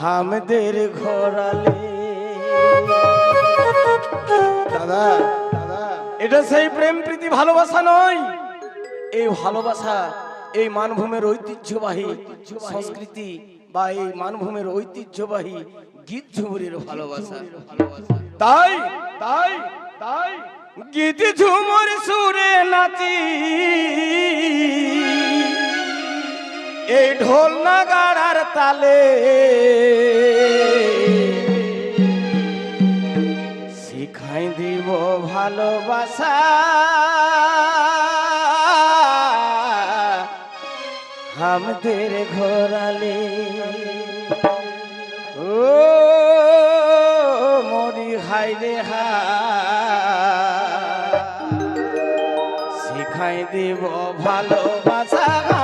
হামদের ঘোরালে দাদা দাদা, এটা সেই প্রেম প্রীতি ভালোবাসা নয়। এই ভালোবাসা এই মানভূমের ঐতিহ্যবাহী সংস্কৃতি বা এই মানভূমের ঐতিহ্যবাহী গীত ঝুমুরের ভালোবাসা। তাই তাই তাই গীত ঝুমুর সুরে নাচি। এই ঢোল নাগাড়ার তালে। শিখাই দিব ভালোবাসা। আমাদের ঘোরালে ও মরি হাই রে হা। শিখাই দিব ভালোবাসা।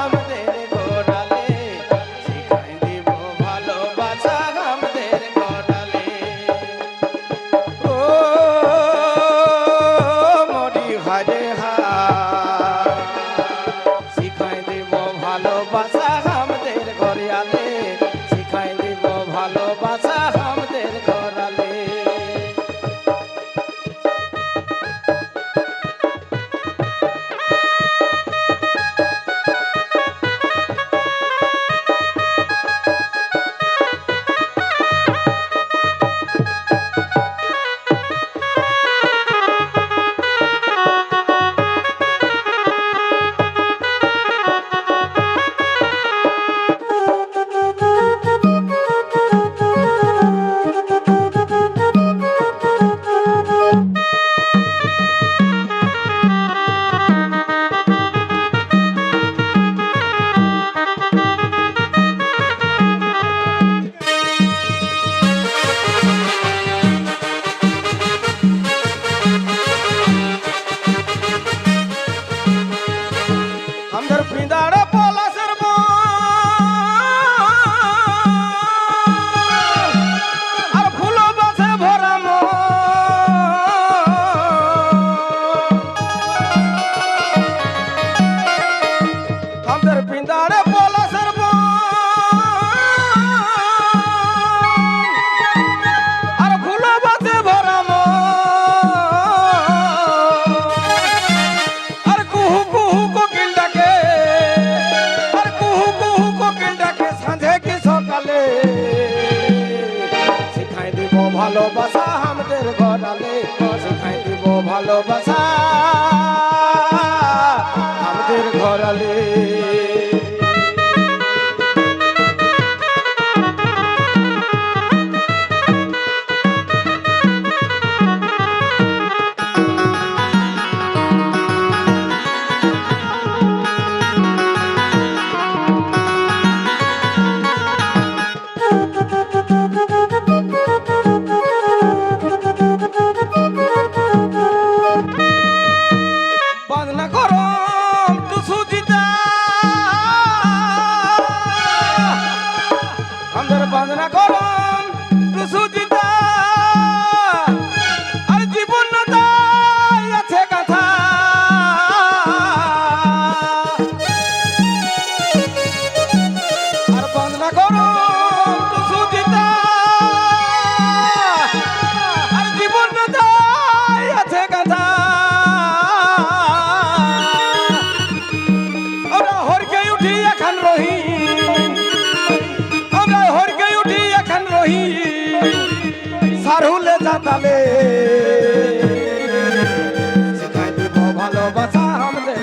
ভালোবাসা। যাতালে শিখাই দিব ভালোবাসা আমাদের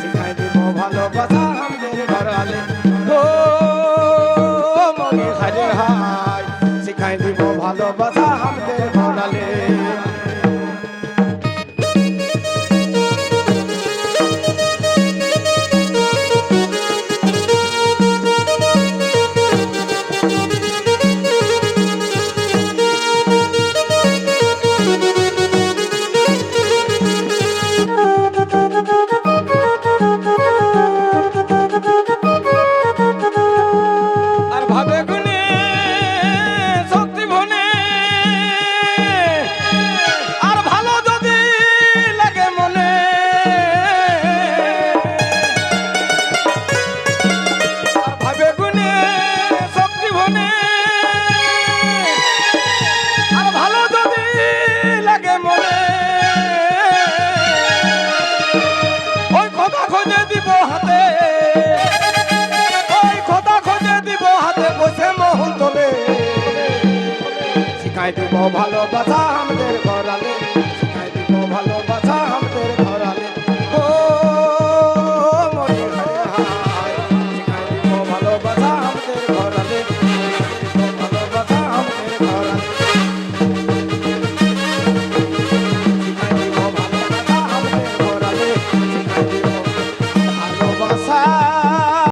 শিখাই দিব ভালোবাসা আমাদের শিখাই দিব ভালোবাসা খোঁজে দিব হাতে। ওই খোদা খোঁজে দিব হাতে, বসে মোহন তোলে শিখাই দিব ভালোবাসা আমাদের